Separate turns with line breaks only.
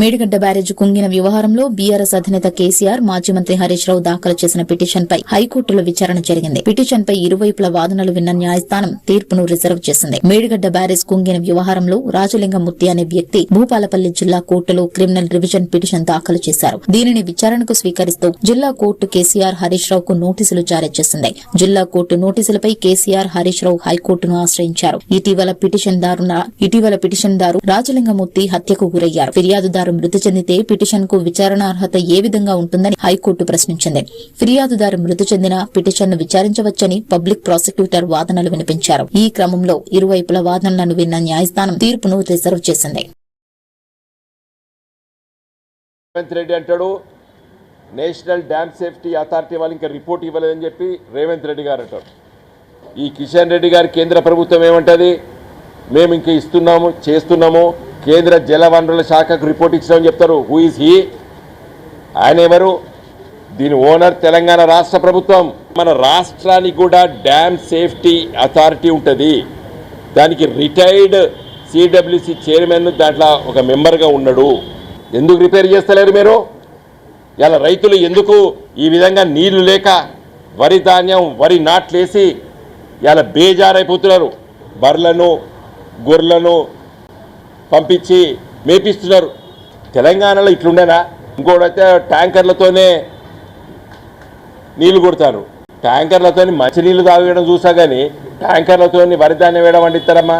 Medigadda barrage కుంగిన వ్యవహారంలో BRS అధినేత కేసీఆర్ మాజీ మంత్రి హరీష్ రావు దాఖలు చేసిన పిటిషన్ పై హైకోర్టులో విచారణ జరిగింది. పిటిషన్ పై ఇరువైపుల వాదనలు విన్న న్యాయస్థానం తీర్పును రిజర్వ్ చేసింది. మేడిగడ్డ బ్యారేజ్ కుంగిన వ్యవహారంలో రాజలింగమూర్తి అనే వ్యక్తి భూపాలపల్లి జిల్లా కోర్టులో క్రిమినల్ రివిజన్ పిటిషన్ దాఖలు చేశారు. దీనిని విచారణకు స్వీకరిస్తూ జిల్లా కోర్టు కేసీఆర్ హరీష్ రావుకు నోటీసులు జారీ చేసింది. జిల్లా కోర్టు నోటీసులపై కేసీఆర్ హరీష్ రావు హైకోర్టును ఆశ్రయించారు. ఇటీవల పిటిషన్ దారున ఇటీవల పిటిషన్ దారు రాజలింగమూర్తి హత్యకు గురయ్యారు. ఫిర్యాదుదారు మృతి చెందితే పిటిషన్కు విచారణ అర్హత ఏ విధంగా ఉంటుందని హైకోర్టు ప్రశ్నించింది. ఫిర్యాదుదారు మృతి చెందిన పిటిషన్ను విచారించవచ్చని పబ్లిక్ ప్రాసిక్యూటర్ వాదనలు వినిపించారు. ఈ క్రమంలో ఇరువైపుల వాదనలను విన్న న్యాయస్థానం తీర్పును రిజర్వ్ చేసింది.
రేవంత్ రెడ్డి అంటాడు నేషనల్ డ్యామ్ సేఫ్టీ అథారిటీ వాళ్ళు ఇంకా రిపోర్ట్ ఇవ్వలేదని చెప్పి రేవంత్ రెడ్డి గారు అంటారు. ఈ కిషన్ రెడ్డి గారి కేంద్ర ప్రభుత్వం ఏమంటుంది? మేము ఇంకా ఇస్తున్నాము చేస్తున్నాము కేంద్ర జల వనరుల శాఖకు రిపోర్ట్ ఇచ్చామని చెప్తారు. హూ ఈజ్ హీ ఆయన ఎవరు? దీని ఓనర్ తెలంగాణ రాష్ట్ర ప్రభుత్వం. మన రాష్ట్రానికి కూడా డ్యామ్ సేఫ్టీ అథారిటీ ఉంటుంది. దానికి రిటైర్డ్ సిడబ్ల్యూసి చైర్మన్ దాంట్లో ఒక మెంబర్గా ఉన్నాడు. ఎందుకు రిపేర్ చేస్తలేరు మీరు? ఇలా రైతులు ఎందుకు ఈ విధంగా నీళ్ళు లేక వరి ధాన్యం వరి నాట్లేసి ఇలా బేజారైపోతున్నారు. బర్లను గొర్రెలను పంపించి మేపిస్తున్నారు. తెలంగాణలో ఇట్లుండేనా? ఇంకోటైతే ట్యాంకర్లతోనే నీళ్ళు కొడతారు. ట్యాంకర్లతో మంచినీళ్ళు తాగడం చూసా కానీ ట్యాంకర్లతో వరి ధాన్యం వేయడం వండిస్తారమ్మా.